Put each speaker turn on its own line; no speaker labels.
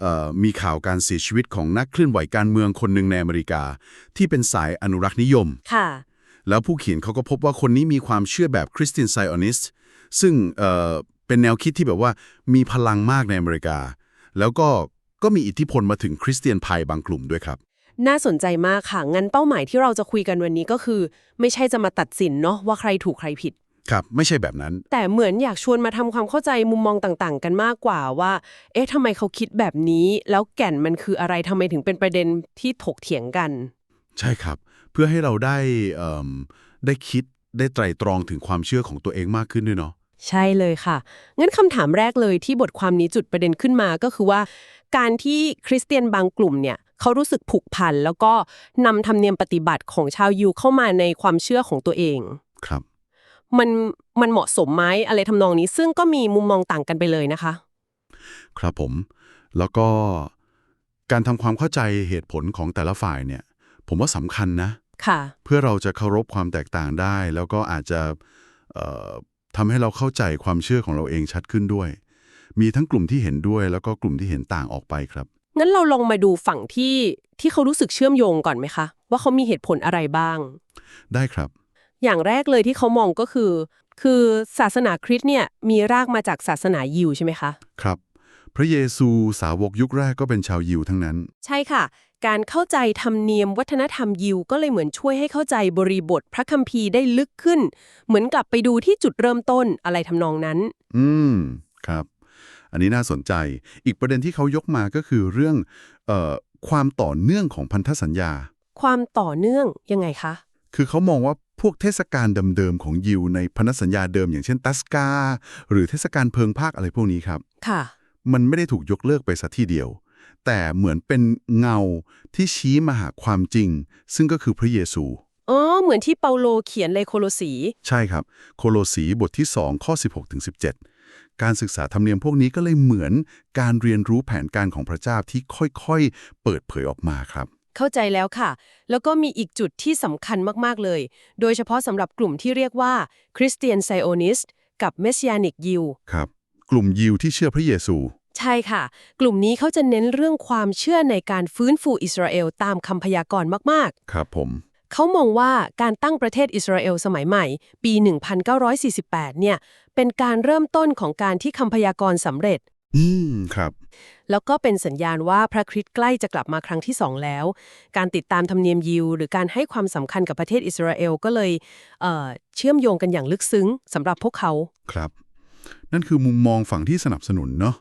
เอ่อมีข่าวการเสียชีวิตของนักเคลื่อนไหวการเมืองคนหนึ่งในอเมริกา ที่เป็นสายอนุรักษ์นิยม
ค่ะ
แล้วผู้เขียนเขาก็พบว่าคนนี้มีความเชื่อแบบคริสเตียนไซออนิสต์ซึ่งเอ่อเป็นแนวคิดที่แบบว่ามีพลังมากในอเมริกา แล้วก็ก็มีอิทธิพลมาถึงคริสเตียนไพายบางกลุ่มด้วยครับ
น่าสนใจมากค่ะ งั้นเป้าหมายที่เราจะคุยกันวันนี้ก็คือ ไม่ใช่จะมาตัดสินเนาะว่าใครถูกใครผิด
ครับไม่ใช่แบบนั้น
แต่เหมือนอยากชวนมาทำความเข้าใจมุมมองต่างๆ กันมากกว่าว่า เอ๊ะทำไมเขาคิดแบบนี้ แล้วแก่นมันคืออะไรทำไมถึงเป็นประเด็นที่ถกเถียงกัน
ใช่ครับ เพื่อให้เราได้เอิ่มได้คิดได้ไตร่ตรองถึงความเชื่อของตัวเองมากขึ้นด้วยเนาะ
ใช่เลยค่ะ งั้นคำถามแรกเลยที่บทความนี้จุดประเด็นขึ้นมาก็คือว่า การที่คริสเตียนบางกลุ่มเนี่ยเขารู้สึกผูกพัน แล้วก็นำธรรมเนียมปฏิบัติของชาวยิวเข้ามาในความเชื่อของตัวเอง
ครับ
มันมันเหมาะสมไหมอะไรทำนองนี้ ซึ่งก็มีมุมมองต่างกันไปเลยนะคะ
ครับผม แล้วก็การทำความเข้าใจเหตุผลของแต่ละฝ่ายเนี่ย ผมว่าสำคัญนะ
ค่ะ
เพื่อเราจะเคารพความแตกต่างได้ แล้วก็อาจจะเอ่อทำให้เราเข้าใจความเชื่อของเราเองชัดขึ้นด้วย มีทั้งกลุ่มที่เห็นด้วย แล้วก็กลุ่มที่เห็นต่างออกไปครับ
งั้นเราลองมาดูฝั่งที่ที่เขารู้สึกเชื่อมโยงก่อนไหมคะ ว่าเขามีเหตุผลอะไรบ้าง
ได้ครับ
อย่างแรกเลยที่เขามองก็คือ คือศาสนาคริสต์เนี่ยมีรากมาจากศาสนายิวใช่ไหมคะ
ครับ พระเยซูสาวกยุคแรกก็เป็นชาวยิวทั้งนั้น
ใช่ค่ะ การเข้าใจธรรมเนียมวัฒนธรรมยิวก็เลยเหมือนช่วยให้เข้าใจบริบทพระคัมภีร์ได้ลึกขึ้น เหมือนกลับไปดูที่จุดเริ่มต้นอะไรทำนองนั้น
อืม ครับ อันนี้น่าสนใจ อีกประเด็นที่เขายกมาก็คือเรื่องเอ่อความต่อเนื่องของพันธสัญญา
ความต่อเนื่องยังไงคะ
คือเขามองว่า พวกเทศกาลเดิมๆของยิวในพันธสัญญาเดิมอย่างเช่นตัสกา หรือเทศกาลเพิงภาคอะไรพวกนี้ครับ
ค่ะ
มันไม่ได้ถูกยกเลิกไปสัทีเดียว แต่เหมือนเป็นเงาที่ชี้มาหาความจริง ซึ่งก็คือพระเยซู
อ๋อ เหมือนที่เปาโลเขียนในโคโลสี
ใช่ครับ โคโลสีบทที่ 2 ข้อ 16ถึง17 การศึกษาธรรมเนียมพวกนี้ก็เลยเหมือนการเรียนรู้แผนการของพระเจ้าที่ค่อยๆ เปิดเผยออกมาครับ
เข้าใจแล้วค่ะ แล้วก็มีอีกจุดที่สำคัญมาก ๆ เลย โดยเฉพาะสำหรับกลุ่มที่เรียกว่าคริสเตียนไซโอนิสต์กับเมส i ยานิกยิว
ครับ กลุ่มยิวที่เชื่อพระเยซู
ใช่ค่ะ กลุ่มนี้เขาจะเน้นเรื่องความเชื่อในการฟื้นฟูอิสราเอลตามคำพยากรณ์มาก
ครับผม
ๆเขามองว่าการตั้งประเทศอิสราเอลสมัยใหม่ ปี 1948 เนี่ย เป็นการเริ่มต้นของการที่คำพยากรณ์สำเร็จ
อืมครับ
แล้วก็เป็นสัญญาณว่าพระคริสต์ใกล้จะกลับมาครั้งที่สองแล้ว การติดตามธรรมเนียมยิว หรือการให้ความสำคัญกับประเทศอิสราเอลก็เลยเอ่อเชื่อมโยงกันอย่างลึกซึ้งสำหรับพวกเขา
ครับ นั่นคือมุมมองฝั่งที่สนับสนุนเนาะ